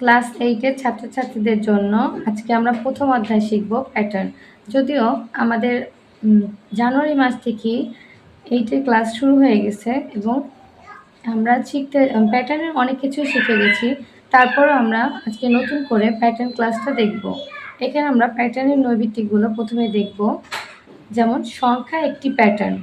Class এইটের ছাত্রছাত্রীদের জন্য আজকে আমরা প্রথম অধ্যায় শিখব প্যাটার্ন যদিও আমাদের জানুয়ারি মাস থেকেই এইটের ক্লাস শুরু হয়ে গেছে এবং আমরা শিখতে প্যাটার্নের অনেক কিছুই শিখে গেছি। তারপরও আমরা আজকে নতুন করে প্যাটার্ন ক্লাসটা দেখব। এখানে আমরা প্যাটার্নের নৈবিত্তিকগুলো প্রথমে দেখব। যেমন, সংখ্যা একটি প্যাটার্ন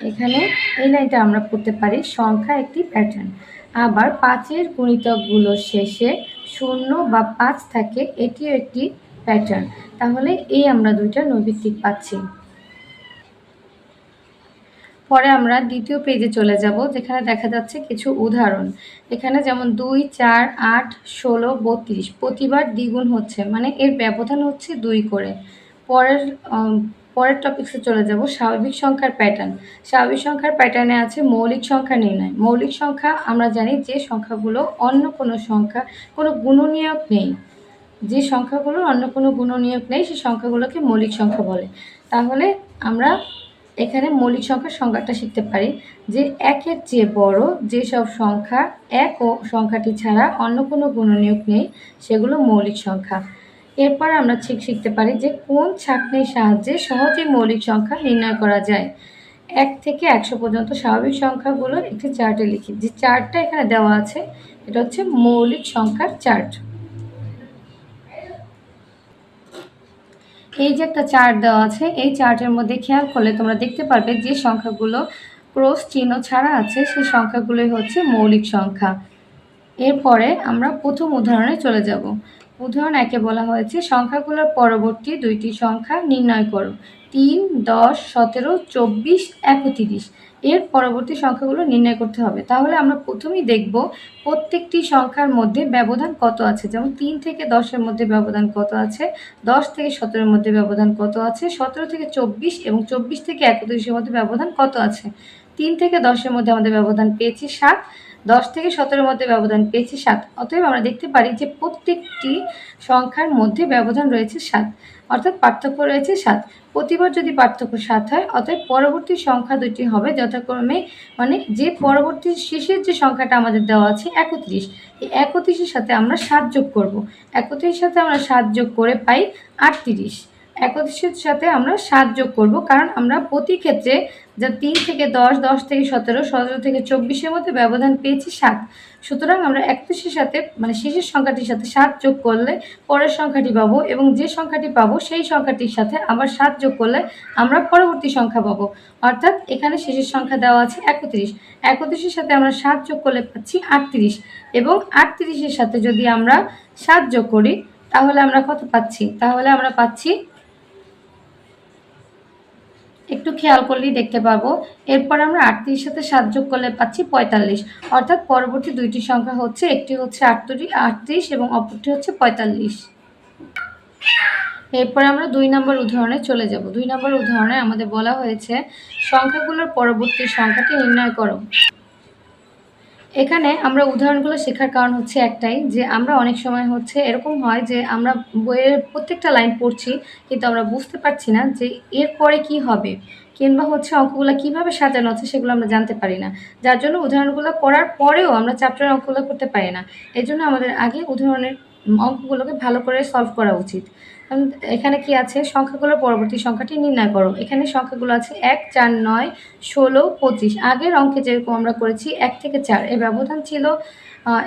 এখানে এই লাইনটা আমরা পড়তে পারি, সংখ্যা একটি প্যাটার্ন আবার পাঁচের গুণিতকগুলোর শেষে শূন্য বা পাঁচ থাকে, এটিও একটি প্যাটার্ন তাহলে এই আমরা দুইটা নৈবিত্তিক পাচ্ছি। পরে আমরা দ্বিতীয় পেজে চলে যাব, যেখানে দেখা যাচ্ছে কিছু উদাহরণ। এখানে যেমন দুই, চার, আট, ষোলো, বত্রিশ, প্রতিবার দ্বিগুণ হচ্ছে মানে এর ব্যবধান হচ্ছে দুই করে। পরের পরের টপিক্সে চলে যাব, স্বাভাবিক সংখ্যার প্যাটার্ন স্বাভাবিক সংখ্যার প্যাটার্নে আছে মৌলিক সংখ্যা নির্ণয়। মৌলিক সংখ্যা আমরা জানি যে সংখ্যাগুলো অন্য কোনো সংখ্যা, কোনো গুণনীয়ক নেই। যে সংখ্যাগুলোর অন্য কোনো গুণনীয়ক নেই সেই সংখ্যাগুলোকে মৌলিক সংখ্যা বলে। তাহলে আমরা এখানে মৌলিক সংখ্যার সংজ্ঞাটা শিখতে পারি যে একের চেয়ে বড় যেসব সংখ্যা এক ও সংখ্যাটি ছাড়া অন্য কোনো গুণনীয়ক নেই, সেগুলো মৌলিক সংখ্যা। এরপর আমরা ঠিক শিখতে পারি যে কোন ছাঁকনির সাহায্যে সহজেই মৌলিক সংখ্যা নির্ণয় করা যায়। এক থেকে একশো পর্যন্ত স্বাভাবিক সংখ্যাগুলো একটি চার্টে লিখি। যে চার্টটা এখানে দেওয়া আছে, এটা হচ্ছে মৌলিক সংখ্যার চার্ট। এই যে একটা চার্ট দেওয়া আছে, এই চার্টের মধ্যে খেয়াল করলে তোমরা দেখতে পারবে যে সংখ্যাগুলো ক্রস চিহ্ন ছাড়া আছে, সেই সংখ্যাগুলোই হচ্ছে মৌলিক সংখ্যা। এরপরে আমরা প্রথম উদাহরণে চলে যাব। উদাহরণ একে বলা হয়েছে, সংখ্যাগুলোর পরবর্তী দুইটি সংখ্যা নির্ণয় করো। তিন, দশ, সতেরো, চব্বিশ, একত্রিশ। এর পরবর্তী সংখ্যাগুলো নির্ণয় করতে হবে। তাহলে আমরা প্রথমেই দেখব প্রত্যেকটি সংখ্যার মধ্যে ব্যবধান কত আছে। যেমন তিন থেকে দশের মধ্যে ব্যবধান কত আছে, দশ থেকে সতেরোর মধ্যে ব্যবধান কত আছে, সতেরো থেকে চব্বিশ এবং চব্বিশ থেকে একত্রিশের মধ্যে ব্যবধান কত আছে। তিন থেকে দশের মধ্যে আমাদের ব্যবধান পেয়েছি সাত দশ থেকে সতেরোর মধ্যে ব্যবধান পেয়েছি সাত। অতএব আমরা দেখতে পারি যে প্রত্যেকটি সংখ্যার মধ্যে ব্যবধান রয়েছে সাত, অর্থাৎ পার্থক্য রয়েছে সাত। প্রতিবার যদি পার্থক্য সাত হয়, অতএব পরবর্তী সংখ্যা দুটি হবে যথাক্রমে মানে যে পরবর্তী শেষের যে সংখ্যাটা আমাদের দেওয়া আছে একত্রিশ। এই একত্রিশের সাথে আমরা সাত যোগ করব। একত্রিশের সাথে আমরা সাত যোগ করে পাই আটত্রিশ। একত্রিশের সাথে আমরা সাত যোগ করব কারণ আমরা প্রতি ক্ষেত্রে যা তিন থেকে দশ দশ থেকে সতেরো সতেরো থেকে চব্বিশের মধ্যে ব্যবধান পেয়েছি সাত। সুতরাং আমরা একত্রিশের সাথে মানে শেষের সংখ্যাটির সাথে সাত যোগ করলে পরের সংখ্যাটি পাবো এবং যে সংখ্যাটি পাবো সেই সংখ্যাটির সাথে আবার সাত যোগ করলে আমরা পরবর্তী সংখ্যা পাবো। অর্থাৎ এখানে শেষের সংখ্যা দেওয়া আছে একত্রিশ। একত্রিশের সাথে আমরা সাত যোগ করলে পাচ্ছি আটত্রিশ এবং আটত্রিশের সাথে যদি আমরা সাত যোগ করি, তাহলে আমরা কত পাচ্ছি? তাহলে আমরা পাচ্ছি একটু খেয়াল করলেই দেখতে পাবো। এরপর আমরা আটত্রিশ সাথে সাত যোগ করলে পাচ্ছি পঁয়তাল্লিশ। অর্থাৎ পরবর্তী দুইটি সংখ্যা হচ্ছে, একটি হচ্ছে আটত্রিশ আটত্রিশ এবং অপরটি হচ্ছে পঁয়তাল্লিশ। এরপরে আমরা দুই নম্বর উদাহরণে চলে যাব। দুই নম্বর উদাহরণে আমাদের বলা হয়েছে, সংখ্যাগুলোর পরবর্তী সংখ্যাটি নির্ণয় করো। এখানে আমরা উদাহরণগুলো শেখার কারণ হচ্ছে একটাই, যে আমরা অনেক সময় হচ্ছে এরকম হয় যে আমরা বইয়ের প্রত্যেকটা লাইন পড়ছি, কিন্তু আমরা বুঝতে পারছি না যে এরপরে কি হবে, কিংবা হচ্ছে অঙ্কগুলো কীভাবে সাজানো আছে সেগুলো আমরা জানতে পারি না। যার জন্য উদাহরণগুলো করার পরেও আমরা চ্যাপ্টারের অঙ্কগুলো করতে পারি না। এই জন্য আমাদের আগে উদাহরণের অঙ্কগুলোকে ভালো করে সলভ করা উচিত। এখানে কি আছে? সংখ্যাগুলোর পরবর্তী সংখ্যাটি নির্ণয় করো। এখানে সংখ্যাগুলো আছে এক, চার, নয়, ষোলো, পঁচিশ। আগের অঙ্কে যেরকম আমরা করেছি এক থেকে চার। এর ব্যবধান ছিল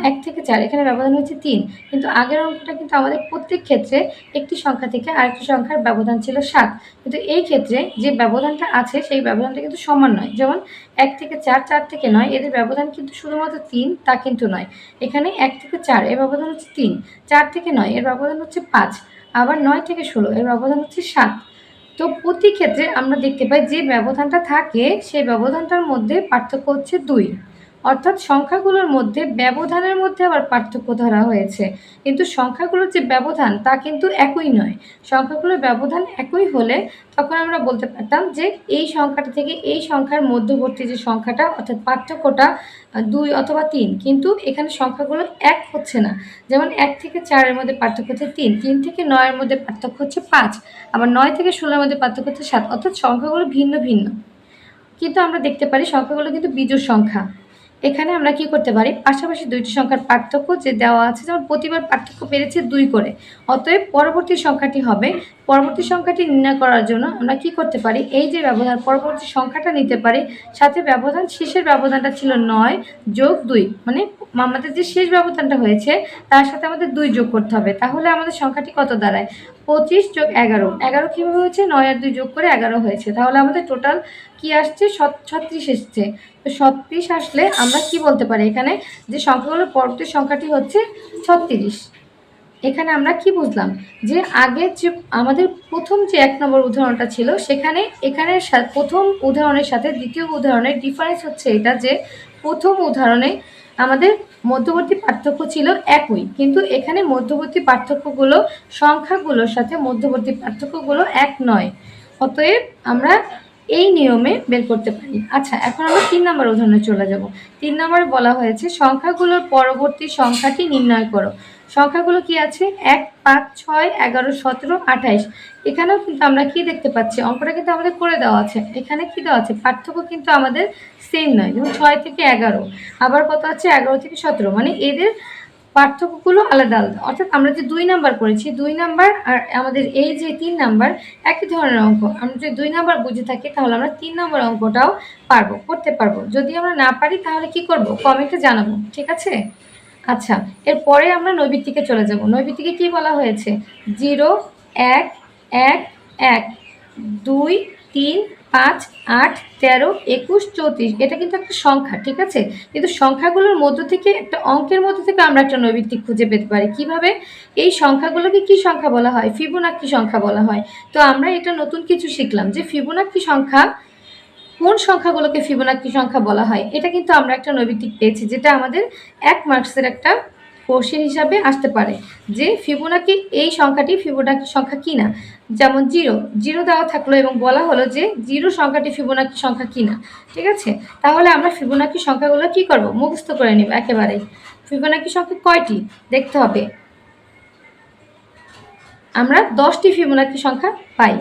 এক থেকে চার। এখানে ব্যবধান হচ্ছে তিন। কিন্তু আগের অঙ্কটা কিন্তু আমাদের প্রত্যেক ক্ষেত্রে একটি সংখ্যা থেকে আরেকটি সংখ্যার ব্যবধান ছিল সাত। কিন্তু এই ক্ষেত্রে যে ব্যবধানটা আছে, সেই ব্যবধানটা কিন্তু সমান নয়। যেমন এক থেকে চার চার থেকে নয়, এদের ব্যবধান কিন্তু শুধুমাত্র তিন, তা কিন্তু নয়। এখানে এক থেকে চার, এর ব্যবধান হচ্ছে তিন। চার থেকে নয়, এর ব্যবধান হচ্ছে পাঁচ। আবার নয় থেকে ষোলো, এর ব্যবধান হচ্ছে সাত। তো প্রতি ক্ষেত্রে আমরা দেখতে পাই যে ব্যবধানটা থাকে, সেই ব্যবধানটার মধ্যে পার্থক্য হচ্ছে দুই। অর্থাৎ সংখ্যাগুলোর মধ্যে ব্যবধানের মধ্যে আবার পার্থক্য ধরা হয়েছে। কিন্তু সংখ্যাগুলোর যে ব্যবধান, তা কিন্তু একই নয়। সংখ্যাগুলোর ব্যবধান একই হলে তখন আমরা বলতে পারতাম যে এই সংখ্যাটা থেকে এই সংখ্যার মধ্যবর্তী যে সংখ্যাটা, অর্থাৎ পার্থক্যটা দুই অথবা তিন। কিন্তু এখানে সংখ্যাগুলো এক হচ্ছে না। যেমন এক থেকে চারের মধ্যে পার্থক্য হচ্ছে তিন তিন থেকে নয়ের মধ্যে পার্থক্য হচ্ছে পাঁচ, আবার নয় থেকে ষোলোর মধ্যে পার্থক্য হচ্ছে সাত, অর্থাৎ সংখ্যাগুলো ভিন্ন ভিন্ন। কিন্তু আমরা দেখতে পারি সংখ্যাগুলো কিন্তু বিজোড় সংখ্যা। এখানে আমরা কি করতে পারি? পাশাপাশি দুইটি সংখ্যার পার্থক্য যে দেওয়া আছে, যেমন প্রতিবার পার্থক্য বেড়েছে দুই করে। অতএব পরবর্তী সংখ্যাটি হবে, পরবর্তী সংখ্যাটি নির্ণয় করার জন্য আমরা কি করতে পারি? এই যে ব্যবধান, পরবর্তী সংখ্যাটা নিতে পারি, সাথে ব্যবধান, শেষের ব্যবধানটা ছিল নয় যোগ দুই মানে আমাদের যে শেষ ব্যবধানটা হয়েছে, তার সাথে আমাদের দুই যোগ করতে হবে। তাহলে আমাদের সংখ্যাটি কত দাঁড়ায়? পঁচিশ যোগ এগারো। এগারো কীভাবে হয়েছে? নয় আর দুই যোগ করে এগারো হয়েছে। তাহলে আমাদের টোটাল কি আসছে? ছত্রিশ এসছে। তো ছত্রিশ আসলে আমরা কি বলতে পারি এখানে? যে সংখ্যাগুলোর পরবর্তী সংখ্যাটি হচ্ছে ছত্রিশ। এখানে আমরা কি বুঝলাম? যে আগে যে আমাদের প্রথম যে এক নম্বর উদাহরণটা ছিল, সেখানে এখানে প্রথম উদাহরণের সাথে দ্বিতীয় উদাহরণের ডিফারেন্স হচ্ছে এটা যে প্রথম উদাহরণে আমাদের মধ্যবর্তী পার্থক্য ছিল একই। কিন্তু এখানে মধ্যবর্তী পার্থক্যগুলো সংখ্যাগুলোর সাথে মধ্যবর্তী পার্থক্যগুলো এক নয়। অতএব আমরা এই নিয়মে বের করতে পারি। আচ্ছা এখন আমরা তিন নম্বর উদাহরণে চলে যাব। তিন নম্বরে বলা হয়েছে, সংখ্যাগুলোর পরবর্তী সংখ্যাটি নির্ণয় করো। সংখ্যাগুলো কি আছে? এক, পাঁচ, ছয়, এগারো, সতেরো, আঠাইশ। এখানেও কিন্তু আমরা কি দেখতে পাচ্ছি? অঙ্কটা কিন্তু আমাদের করে দেওয়া আছে। এখানে কি দেওয়া আছে? পার্থক্য কিন্তু আমাদের সেম নয়। যেমন ছয় থেকে এগারো। আবার কত আছে? এগারো থেকে সতেরো। মানে এদের পার্থক্যগুলো আলাদা আলাদা। অর্থাৎ আমরা যে দুই নাম্বার করেছি দুই নাম্বার আর আমাদের এই যে তিন নাম্বার একই ধরনের অঙ্ক। আমরা যদি দুই নাম্বার বুঝে থাকি, তাহলে আমরা তিন নম্বর অঙ্কটাও পারব, করতে পারব। যদি আমরা না পারি, তাহলে কি করব? কমেন্টে জানাব, ঠিক আছে? আচ্ছা এরপরে আমরা নৈবিত্তিকে চলে যাব। নৈবিত্তিকে কি বলা হয়েছে? জিরো, এক এক এক, দুই তিন, পাঁচ, আট, তেরো, একুশ, চৌত্রিশ। এটা কিন্তু একটা সংখ্যা, ঠিক আছে? কিন্তু সংখ্যাগুলোর মধ্য থেকে, একটা অঙ্কের মধ্য থেকে আমরা একটা নৈবিত্তিক খুঁজে পেতে পারি। কীভাবে? এই সংখ্যাগুলোকে কি সংখ্যা বলা হয়? ফিবোনাক্কি সংখ্যা বলা হয়। তো আমরা এটা নতুন কিছু শিখলাম যে ফিবোনাক্কি সংখ্যা, কোন সংখ্যাগুলোকে ফিবোনাক্কি সংখ্যা বলা হয়? এটা কিন্তু আমরা একটা নৈবিত্তিক পেয়েছি, যেটা আমাদের এক মার্কসের একটা কোশ্চেন হিসাবে আসতে পারে যে ফিবোনাকি এই সংখ্যাটি ফিবোনাকি সংখ্যা কি না? যেমন জিরো। জিরো দেওয়া থাকল এবং বলা হলো যে জিরো সংখ্যাটি ফিবোনাকি সংখ্যা কি না? ঠিক আছে? তাহলে আমরা ফিবোনাকি সংখ্যাগুলো কি করব? মুখস্থ করে নিব একেবারে। ফিবোনাকি সংখ্যা কয়টি? দেখতে হবে। আমরা দশটি ফিবোনাকি সংখ্যা পাই।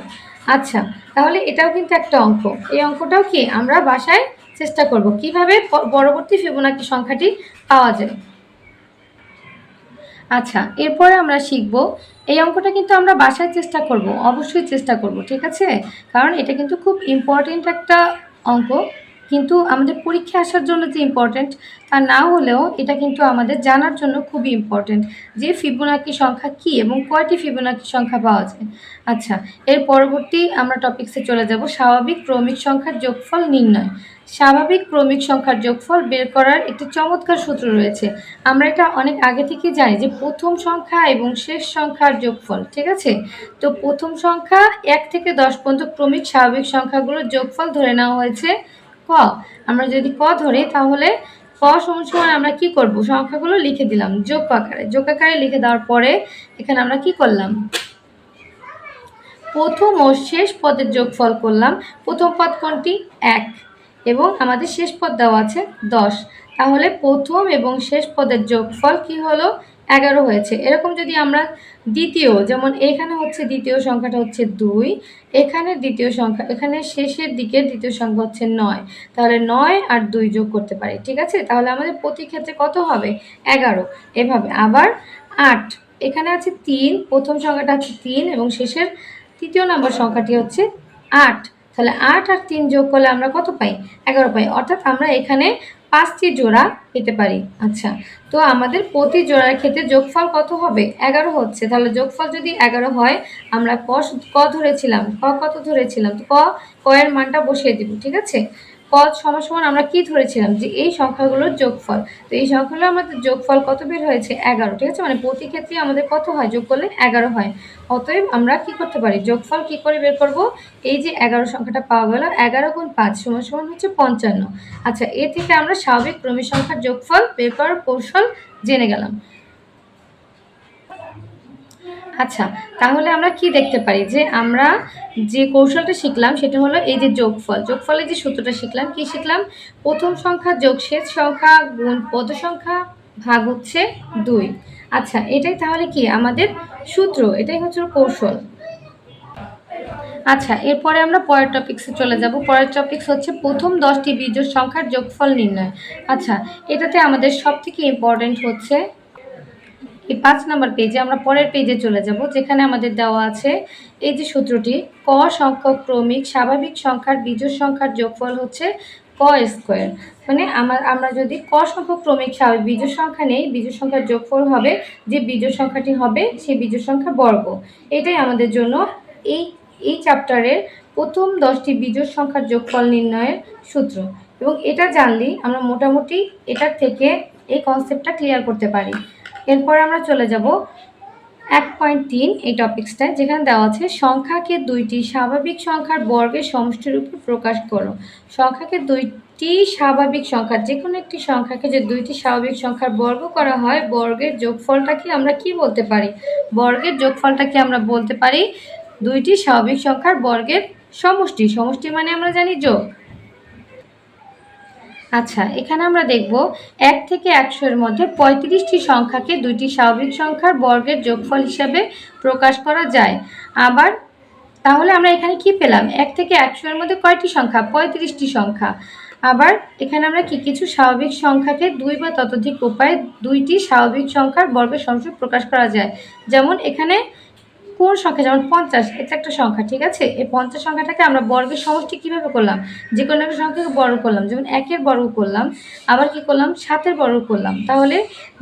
আচ্ছা তাহলে এটাও কিন্তু একটা অঙ্ক। এই অঙ্কটাও কি আমরা বাসায় চেষ্টা করব কীভাবে পরবর্তী ফিবোনাকি সংখ্যাটি পাওয়া যায়? আচ্ছা এরপরে আমরা শিখব, এই অঙ্কটা কিন্তু আমরা বাসায় চেষ্টা করব, অবশ্যই চেষ্টা করব, ঠিক আছে? কারণ এটা কিন্তু খুব ইম্পর্টেন্ট একটা অঙ্ক, কিন্তু আমাদের পরীক্ষা আসার জন্য যে ইম্পর্টেন্ট তা না হলেও এটা কিন্তু আমাদের জানার জন্য খুবই ইম্পর্টেন্ট যে ফিবোনাকি সংখ্যা কি এবং কয়টি ফিবোনাকি সংখ্যা পাওয়া যায়। আচ্ছা এর পরবর্তী আমরা টপিক্সে চলে যাব, স্বাভাবিক ক্রমিক সংখ্যার যোগফল নির্ণয়। স্বাভাবিক ক্রমিক সংখ্যার যোগফল বের করার একটি চমৎকার সূত্র রয়েছে। আমরা এটা অনেক আগে থেকে জানি যে প্রথম সংখ্যা এবং শেষ সংখ্যার যোগফল, ঠিক আছে? তো প্রথম সংখ্যা এক থেকে দশ পর্যন্ত ক্রমিক স্বাভাবিক সংখ্যাগুলোর যোগফল ধরে নেওয়া হয়েছে ক। আমরা যদি ক ধরি, তাহলে ক সমান আমরা কি করব? সংখ্যাগুলো লিখে দিলাম যোগ আকারে। যোগ আকারে লিখে দেওয়ার পরে এখানে আমরা কি করলাম? প্রথম ও শেষ পদের যোগফল করলাম। প্রথম পদ কোনটি? এক। এবং আমাদের শেষ পদ দেওয়া আছে দশ। তাহলে প্রথম এবং শেষ পদের যোগফল কি হলো? এগারো হয়েছে। এরকম যদি আমরা দ্বিতীয়, যেমন এখানে হচ্ছে দ্বিতীয় সংখ্যাটা হচ্ছে দুই, এখানে দ্বিতীয় সংখ্যা, এখানে শেষের দিকে দ্বিতীয় সংখ্যা হচ্ছে নয়। তাহলে নয় আর দুই যোগ করতে পারি, ঠিক আছে? তাহলে আমাদের প্রতি ক্ষেত্রে কত হবে? এগারো। এভাবে আবার আট। এখানে আছে তিন, প্রথম সংখ্যাটা হচ্ছে তিন এবং শেষের তৃতীয় নম্বর সংখ্যাটি হচ্ছে আট। তাহলে আট আর তিন যোগ করলে আমরা কত পাই? এগারো পাই। অর্থাৎ আমরা এখানে পাঁচটি জোড়া পেতে পারি। আচ্ছা তো আমাদের প্রতি জোড়ার ক্ষেত্রে যোগফল কত হবে? এগারো হচ্ছে। তাহলে যোগফল যদি এগারো হয়, আমরা ক ক ধরেছিলাম। ক কত ধরেছিলাম? তো ক কয়ের মানটা বসিয়ে দিব, ঠিক আছে? পদ সমান সমান আমরা কি ধরেছিলাম? যে এই সংখ্যাগুলোর যোগফল। তো এই সংখ্যাগুলো আমাদের যোগফল কত বের হয়েছে? এগারো, ঠিক আছে? মানে প্রতি ক্ষেত্রে আমাদের কত হয়? যোগ করলে এগারো হয়। অতএব আমরা কি করতে পারি? যোগফল কি করে বের করব? এই যে এগারো সংখ্যাটা পাওয়া গেল, এগারো গুণ পাঁচ সমান সমান হচ্ছে পঞ্চান্ন। আচ্ছা এ থেকে আমরা স্বাভাবিক ক্রমিক সংখ্যার যোগফল বের করার কৌশল জেনে গেলাম। আচ্ছা তাহলে আমরা কি দেখতে পারি? যে আমরা যে কৌশলটা শিখলাম সেটা হলো এই যে যোগফল। যোগফলের যে সূত্রটা শিখলাম, কি শিখলাম? প্রথম সংখ্যা যোগ শেষ সংখ্যা গুণ পদ সংখ্যা ভাগ হচ্ছে দুই। আচ্ছা এটাই তাহলে কি? আমাদের সূত্র, এটাই হচ্ছে কৌশল। আচ্ছা এরপরে আমরা পরের টপিক্সে চলে যাব। পরের টপিক্স হচ্ছে প্রথম দশটি বিজোড় সংখ্যার যোগফল নির্ণয়। আচ্ছা এটাতে আমাদের সব থেকে ইম্পর্টেন্ট হচ্ছে এই পাঁচ নাম্বার পেজে আমরা পরের পেজে চলে যাব, যেখানে আমাদের দেওয়া আছে, এই যে সূত্রটি, ক সংখ্যক ক্রমিক, স্বাভাবিক সংখ্যার বিজোড় সংখ্যার যোগফল হচ্ছে ক স্কোয়ার মানে আমার আমরা যদি ক সংখ্যক ক্রমিক স্বাভাবিক বিজোড় সংখ্যা নেই, বিজোড় সংখ্যার যোগফল হবে, যে বিজোড় সংখ্যাটি হবে, সেই বিজোড় সংখ্যা বর্গ। এটাই আমাদের জন্য এই এই চ্যাপ্টারের প্রথম দশটি বিজোড় সংখ্যার যোগফল নির্ণয়ের সূত্র। এবং এটা জানলেই আমরা মোটামুটি এটার থেকে এই কনসেপ্টটা ক্লিয়ার করতে পারি। এরপর আমরা চলে যাব এক পয়েন্ট তিন এই টপিক্সটায় যেখানে দেওয়া আছে সংখ্যাকে দুইটি স্বাভাবিক সংখ্যার বর্গের সমষ্টির উপর প্রকাশ করো। সংখ্যাকে দুইটি স্বাভাবিক সংখ্যা যে কোনো একটি সংখ্যাকে যে দুইটি স্বাভাবিক সংখ্যার বর্গ করা হয়, বর্গের যোগফলটাকে আমরা কি বলতে পারি? বর্গের যোগফলটাকে আমরা বলতে পারি? দুইটি স্বাভাবিক সংখ্যার বর্গের সমষ্টি। সমষ্টি মানে আমরা জানি যোগ। আচ্ছা এখানে আমরা দেখব এক থেকে একশো এর মধ্যে পঁয়ত্রিশটি সংখ্যাকে দুইটি স্বাভাবিক সংখ্যার বর্গের যোগফল হিসাবে প্রকাশ করা যায়। আবার তাহলে আমরা এখানে কি পেলাম? এক থেকে একশো এর মধ্যে কয়টি সংখ্যা? পঁয়ত্রিশটি সংখ্যা। আবার এখানে আমরা কি কিছু স্বাভাবিক সংখ্যাকে দুই বা ততোধিক উপায়ে দুইটি স্বাভাবিক সংখ্যার বর্গের সমষ্টি প্রকাশ করা যায়। যেমন এখানে কোন সংখ্যা, যেমন পঞ্চাশ, এটা একটা সংখ্যা, ঠিক আছে? এই পঞ্চাশ সংখ্যাটাকে আমরা বর্গের সমষ্টি কীভাবে করলাম? যে কোনো একটা সংখ্যাকে বর্গ করলাম, যেমন একের বর্গ করলাম, আবার কি করলাম? সাতের বর্গ করলাম। তাহলে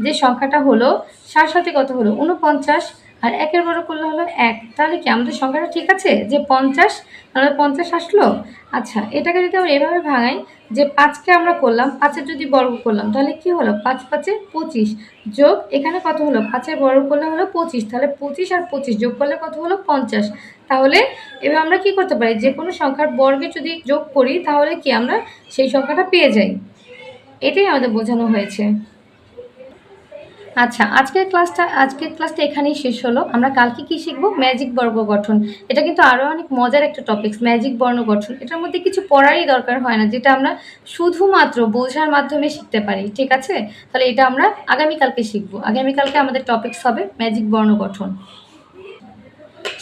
যে সংখ্যাটা হলো সাত সাথে কত হলো? উনপঞ্চাশ আর একের বর্গ করলে হলো এক। তাহলে কি আমাদের সংখ্যাটা ঠিক আছে? যে পঞ্চাশ, তাহলে পঞ্চাশ আসলো? আচ্ছা এটাকে যদি আমরা এভাবে ভাঙাই, যে পাঁচকে আমরা করলাম, পাঁচের যদি বর্গ করলাম, তাহলে কি হলো? পাঁচ পাঁচে পঁচিশ যোগ, এখানে কত হলো? পাঁচের বর্গ করলে হলো পঁচিশ, তাহলে পঁচিশ আর পঁচিশ যোগ করলে কত হলো? পঞ্চাশ। তাহলে এবার আমরা কি করতে পারি? যে কোনো সংখ্যার বর্গে যদি যোগ করি, তাহলে কি আমরা সেই সংখ্যাটা পেয়ে যাই? এটাই আমাদের বোঝানো হয়েছে। আচ্ছা আজকের ক্লাসটা আজকের ক্লাসটা এখানেই শেষ হলো। আমরা কালকে কি শিখব? ম্যাজিক বর্গ গঠন। এটা কিন্তু আরও অনেক মজার একটা টপিকস ম্যাজিক বর্ণ গঠন। এটার মধ্যে কিছু পড়ারই দরকার হয় না, যেটা আমরা শুধুমাত্র বোঝার মাধ্যমে শিখতে পারি, ঠিক আছে? তাহলে এটা আমরা আগামীকালকে শিখব। আগামীকালকে আমাদের টপিকস হবে ম্যাজিক বর্ণ গঠন।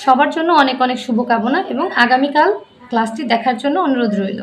সবার জন্য অনেক অনেক শুভকামনা এবং আগামীকাল ক্লাসটি দেখার জন্য অনুরোধ রইল।